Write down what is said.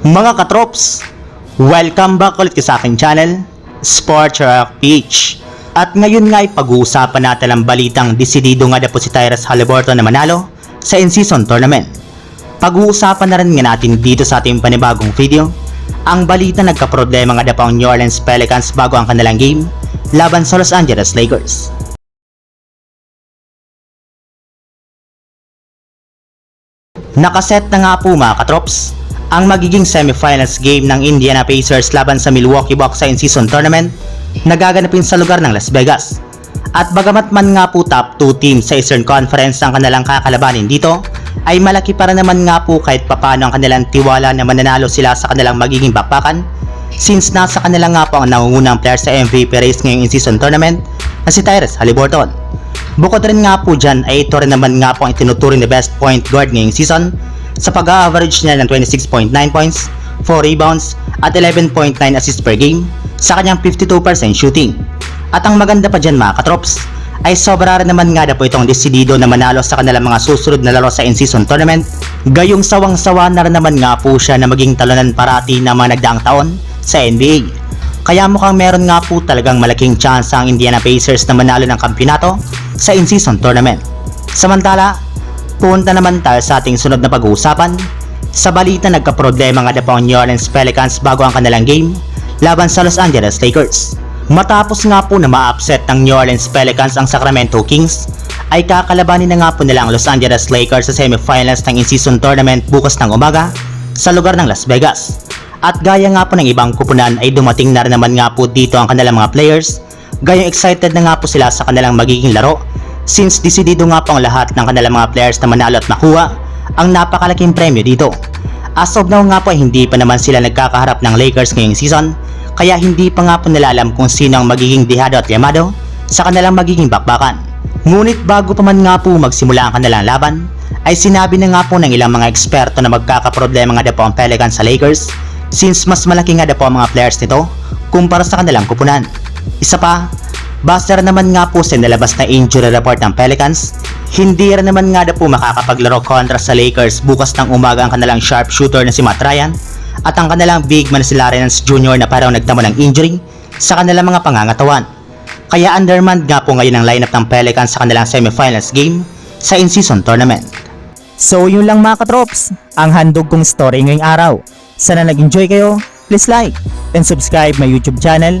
Mga katrops, welcome back ulit sa aking channel, Sports Rock Peach. At ngayon nga ay pag-uusapan natin ang balitang desidido nga na po si Tyrese Halliburton na manalo sa in-season tournament. Pag-uusapan na rin nga natin dito sa ating panibagong video, ang balita nagka-problema nga na po ang New Orleans Pelicans bago ang kanilang game laban sa Los Angeles Lakers. Nakaset na nga po mga katrops ang magiging semifinals game ng Indiana Pacers laban sa Milwaukee Bucks sa in-season tournament na gaganapin sa lugar ng Las Vegas. At bagamat man nga po top 2 team sa Eastern Conference ang kanilang kakalabanin dito, ay malaki para naman nga po kahit papano ang kanilang tiwala na mananalo sila sa kanilang magiging bakbakan since nasa kanila nga po ang nangungunang player sa MVP race ngayong in-season tournament na si Tyrese Halliburton. Bukod rin nga po dyan ay ito rin naman nga po ang itinuturing na best point guard ngayong season sa pag-average niya ng 26.9 points, 4 rebounds at 11.9 assists per game sa kanyang 52% shooting. At ang maganda pa dyan mga katrops ay sobra rin naman nga na po itong desidido na manalo sa kanilang mga susunod na laro sa in-season tournament. Gayong sawang-sawa na rin naman nga po siya na maging talunan parati ng mga nagdaang taon sa NBA. Kaya mukhang meron nga po talagang malaking chance ang Indiana Pacers na manalo ng kampyonato sa in-season tournament. Samantala, punta naman tayo sa ating sunod na pag-uusapan. Sa balita nagka-problema nga na po ang New Orleans Pelicans bago ang kanilang game laban sa Los Angeles Lakers. Matapos nga po na ma-upset ng New Orleans Pelicans ang Sacramento Kings, ay kakalabanin na nga po nila ang Los Angeles Lakers sa semifinals ng in-season tournament bukas ng umaga sa lugar ng Las Vegas. At gaya nga po ng ibang kupunan ay dumating na rin naman nga po dito ang kanilang mga players, gayong excited na nga po sila sa kanilang magiging laro since desidido nga po ang lahat ng kanilang mga players na manalo at makuha ang napakalaking premyo dito. As of now nga po hindi pa naman sila nagkakaharap ng Lakers ngayong season kaya hindi pa nga po nila alam kung sino ang magiging dihado at yamado sa kanilang magiging bakbakan. Ngunit bago pa man nga po magsimula ang kanilang laban, ay sinabi na nga po ng ilang mga eksperto na magkakaproblema nga daw po ang Pelicans sa Lakers since mas malaki nga daw po ang mga players nito kumpara sa kanilang kupunan. Isa pa, rin naman nga po sa nalabas na injury report ng Pelicans, hindi rin naman nga daw po makakapaglaro kontra sa Lakers bukas ng umaga ang kanilang sharpshooter na si Matt Ryan at ang kanilang big man na si Lawrence Jr. na parang nagtamo ng injury sa kanilang mga pangangatawan. Kaya undermanned nga po ngayon ang lineup ng Pelicans sa kanilang semifinals game sa in-season tournament. So yun lang mga katrops, ang handog kong story ngayong araw. Sana nag-enjoy kayo, please like and subscribe my YouTube channel,